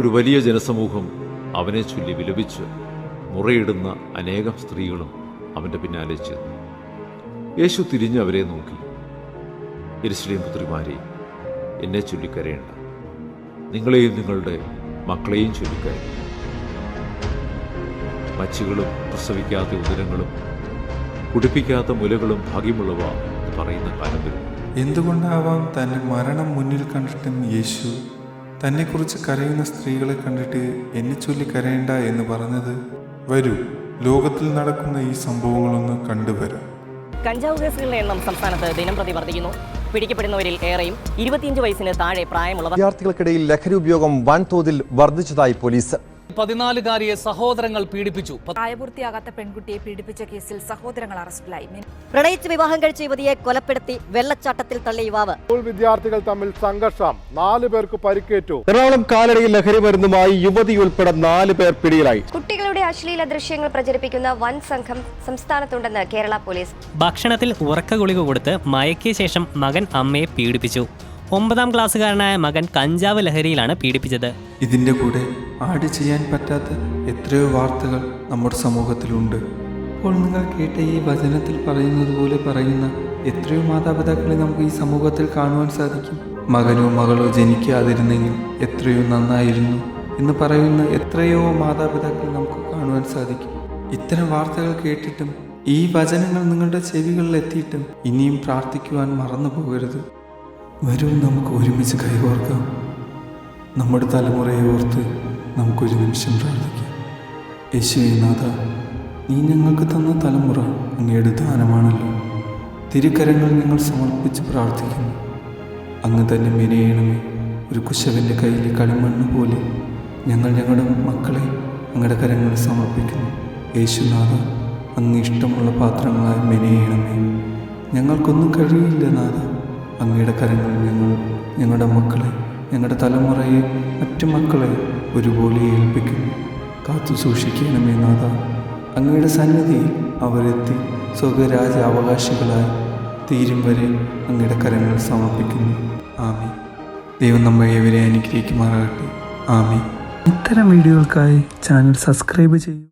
ഒരു വലിയ ജനസമൂഹം അവനെ ചൊല്ലി വിലപിച്ച് മുറയിടുന്ന അനേകം സ്ത്രീകളും അവന്റെ പിന്നാലെ ചെന്നു. യേശു തിരിഞ്ഞ് അവരെ നോക്കി. എരിശ്രീം പുത്രിമാരെ എന്നെ ചൊല്ലിക്കരയേണ്ട. നിങ്ങളെയും നിങ്ങളുടെ മക്കളെയും ചൊല്ലിക്കരയും. മച്ചുകളും പ്രസവിക്കാത്ത ഉദരങ്ങളും കുടിപ്പിക്കാത്ത മുലകളും ഭാഗ്യമുള്ളവ എന്ന് പറയുന്ന കാലം വരും. എന്തുകൊണ്ടാവാം തന്റെ മരണം മുന്നിൽ കണ്ടിട്ടും യേശു തന്നെക്കുറിച്ച് കരയുന്ന സ്ത്രീകളെ കണ്ടിട്ട് എന്നെ ചൊല്ലി കരയണ്ട എന്ന് പറഞ്ഞത് വരൂ ലോകത്തിൽ നടക്കുന്ന ഈ സംഭവങ്ങളൊന്ന് കണ്ടുവരാം. കഞ്ചാവ് കേസുകളുടെ എണ്ണം സംസ്ഥാനത്ത് ദിനം പ്രതി വർദ്ധിക്കുന്നു. പിടിക്കപ്പെടുന്നവരിൽ ഏറെയും ഇരുപത്തിയഞ്ച് വയസ്സിന് താഴെ പ്രായമുള്ള വിദ്യാർത്ഥികൾക്കിടയിൽ ലഹരി ഉപയോഗം വൻതോതിൽ വർദ്ധിച്ചതായി പോലീസ്. പതിനാലുകാരിയെ സഹോദരങ്ങൾ പീഡിപ്പിച്ചു. പ്രായപൂർത്തിയാകാത്ത പെൺകുട്ടിയെ പീഡിപ്പിച്ച കേസിൽ സഹോദരങ്ങൾ അറസ്റ്റിലായി. പ്രണയിച്ച് വിവാഹം കഴിച്ച യുവതിയെ കൊലപ്പെടുത്തി വെള്ളച്ചാട്ടത്തിൽ തള്ളിയ യുവാവ്. സ്കൂൾ വിദ്യാർത്ഥികൾ തമ്മിൽ സംഘർഷം. നാലു പേർക്ക് പരിക്കേറ്റു. എറണാകുളം കാലടിയിൽ ലഹരി മരുന്നുമായി യുവതി ഉൾപ്പെടെ നാല് പേർ പിടിയിലായി. കുട്ടികളുടെ അശ്ലീല ദൃശ്യങ്ങൾ പ്രചരിപ്പിക്കുന്ന വൻ സംഘം സംസ്ഥാനത്തുണ്ടെന്ന് കേരള പോലീസ്. ഭക്ഷണത്തിൽ ഉറക്ക ഗുളിക കൊടുത്ത് മയക്കിയ ശേഷം മകൻ അമ്മയെ പീഡിപ്പിച്ചു. ഒമ്പതാം ക്ലാസ്സുകാരനായ മകൻ കഞ്ചാവ് ലഹരിയിലാണ് പീഡിപ്പിച്ചത്. ഇതിന്റെ കൂടെ ആഡ് ചെയ്യാൻ പറ്റാത്ത എത്രയോ വാർത്തകൾ നമ്മുടെ സമൂഹത്തിലുണ്ട്. അപ്പോൾ നിങ്ങൾ കേട്ട ഈ വചനത്തിൽ പറയുന്നത് പോലെ പറയുന്ന എത്രയോ മാതാപിതാക്കളെ നമുക്ക് ഈ സമൂഹത്തിൽ കാണുവാൻ സാധിക്കും. മകനോ മകളോ ജനിക്കാതിരുന്നെങ്കിൽ എത്രയോ നന്നായിരുന്നു എന്ന് പറയുന്ന എത്രയോ മാതാപിതാക്കളെ നമുക്ക് കാണുവാൻ സാധിക്കും. ഇത്തരം വാർത്തകൾ കേട്ടിട്ടും ഈ വചനങ്ങൾ നിങ്ങളുടെ ചെവികളിൽ എത്തിയിട്ടും ഇനിയും പ്രാർത്ഥിക്കുവാൻ മറന്നു പോകരുത് വരൂ നമുക്ക് ഒരുമിച്ച് കൈകോർക്കാം. നമ്മുടെ തലമുറയെ ഓർത്ത് നമുക്കൊരു നിമിഷം പ്രാർത്ഥിക്കാം. യേശുവേ നാഥ നീ ഞങ്ങൾക്ക് തന്ന തലമുറ അങ്ങയുടെ ദാനമാണല്ലോ. തിരുക്കരങ്ങൾ ഞങ്ങൾ സമർപ്പിച്ച് പ്രാർത്ഥിക്കുന്നു. അങ്ങ് തന്നെ മെനയണമേ ഒരു കുശവന്റെ കയ്യിലെ കളിമണ്ണ് പോലെ ഞങ്ങൾ ഞങ്ങളുടെ മക്കളെ അങ്ങയുടെ കരങ്ങളിൽ സമർപ്പിക്കുന്നു. യേശുനാഥ അങ്ങ് ഇഷ്ടമുള്ള പാത്രങ്ങളായി മെനയണമേ. ഞങ്ങൾക്കൊന്നും കഴിയില്ല നാഥ. അങ്ങയുടെ കരങ്ങളിൽ ഞങ്ങൾ ഞങ്ങളുടെ മക്കളെ ഞങ്ങളുടെ തലമുറയെ മറ്റു മക്കളെ ഒരുപോലെ ഏൽപ്പിക്കുന്നു. കാത്തു സൂക്ഷിക്കണമേ നാഥ. അങ്ങയുടെ സന്നിധിയിൽ അവരെത്തി സ്വകരാജ അവകാശികളായി തീരും വരെ അങ്ങയുടെ കരങ്ങൾ സമർപ്പിക്കുന്നു. ആമി ദൈവം നമ്മെ ഇവരെ അനുഗ്രഹിക്കുമാറാകട്ടെ. ആമി ഇത്തരം വീഡിയോകൾക്കായി ചാനൽ സബ്സ്ക്രൈബ് ചെയ്യൂ.